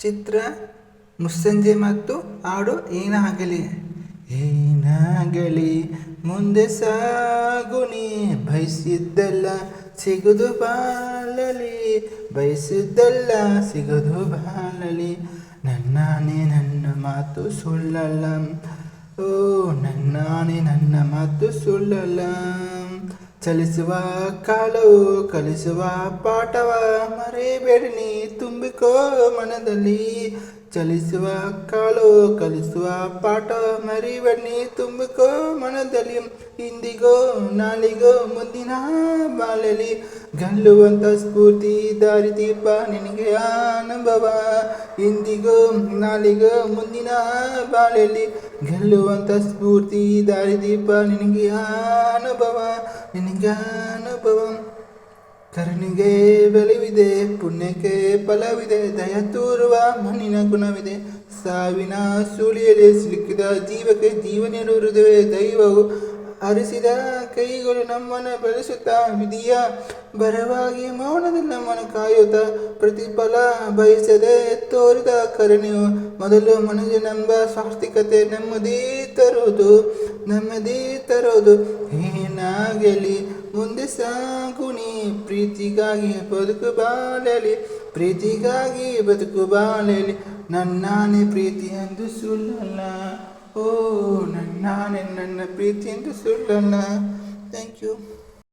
ಚಿತ್ರ ಮುಸ್ಸಂಜೆ ಮತ್ತು ಹಾಡು ಏನಾಗಲಿ? ಏನಾಗಲಿ? ಮುಂದೆ ಸಾಗುನಿ ಬಯಸಿದ್ದೆಲ್ಲ ಸಿಗದು ಬಾಲಲಿ, ಬಯಸಿದ್ದೆಲ್ಲ ಸಿಗದು ಬಾಲಲಿ. ನನ್ನಾನೇ ನನ್ನ ಮಾತು ಸುಳ್ಳಲ್ಲ. ಓ, ನನ್ನಾನೇ ನನ್ನ ಮಾತು ಸುಳ್ಳಲ್ಲ. ಚಲಿಸುವ ಕಾಲವು, ಕಲಿಸುವ ಪಾಠವ ಮರೆಯಬೇಡಿ ನೀ. ತುಂಬಿಕೋ ಮನದಲ್ಲಿ. ಚಲಿಸುವ ಕಾಳು, ಕಲಿಸುವ ಪಾಠ ಮರಿವಣ್ಣಿ ತುಂಬಿಕೋ ಮನದಲ್ಲಿ. ಇಂದಿಗೋ, ನಾಳಿಗೋ, ಮುಂದಿನ ಬಾಳಲಿ. ಗಲ್ಲುವಂತ ಸ್ಫೂರ್ತಿ ದಾರಿದೀಪ ನಿನಗೆ ಅನುಭವ. ಇಂದಿಗೋ, ನಾಳಿಗೋ, ಮುಂದಿನ ಬಾಳಲಿ. ಗೆಲ್ಲುವಂಥ ಸ್ಫೂರ್ತಿ ದಾರಿದೀಪ ನಿನಗೆ ಅನುಭವ. ನಿನಗೆ ಅನುಭವ. ಕರುಣಿಗೆ ಬೆಳೆವಿದೆ, ಪುಣ್ಯಕ್ಕೆ ಫಲವಿದೆ, ದಯ ತೋರುವ ಮಣ್ಣಿನ ಗುಣವಿದೆ. ಸಾವಿನ ಸೂಳಿಯಲ್ಲಿ ಸಿಲುಕಿದ ಜೀವಕ್ಕೆ ಜೀವ ನೀಡುವ ಹೃದಯ ದೈವವು. ಅರಿಸಿದ ಕೈಗಳು ನಮ್ಮನ್ನು ಬೆಳೆಸುತ್ತಾ, ವಿಧಿಯ ಬರವಾಗಿ ಮೌನದಲ್ಲಿ ನಮ್ಮನ್ನು ಕಾಯುತ್ತ ಪ್ರತಿಫಲ ಬಯಸದೆ ತೋರಿದ ಕರುಣೆಯು ಮೊದಲು ಮನುಜನೆಂಬ ಸ್ವಾಸ್ತಿಕತೆ ನೆಮ್ಮದಿ ತರುವುದು ನೆಮ್ಮದಿ ತರುವುದು. ಏನಾಗಲಿ ಮುಂದೆ ಸಾಗುಣಿ, ಪ್ರೀತಿಗಾಗಿ ಬದುಕು ಬಾಳಲಿ, ಪ್ರೀತಿಗಾಗಿ ಬದುಕು ಬಾಳಲಿ. ನನ್ನಾನೇ ಪ್ರೀತಿ ಎಂದು ಸುಳ್ಳಲ್ಲ. ಓ, ನನ್ನಾನೇ ನನ್ನ ಪ್ರೀತಿ ಎಂದು ಸುಳ್ಳಲ್ಲ. Thank you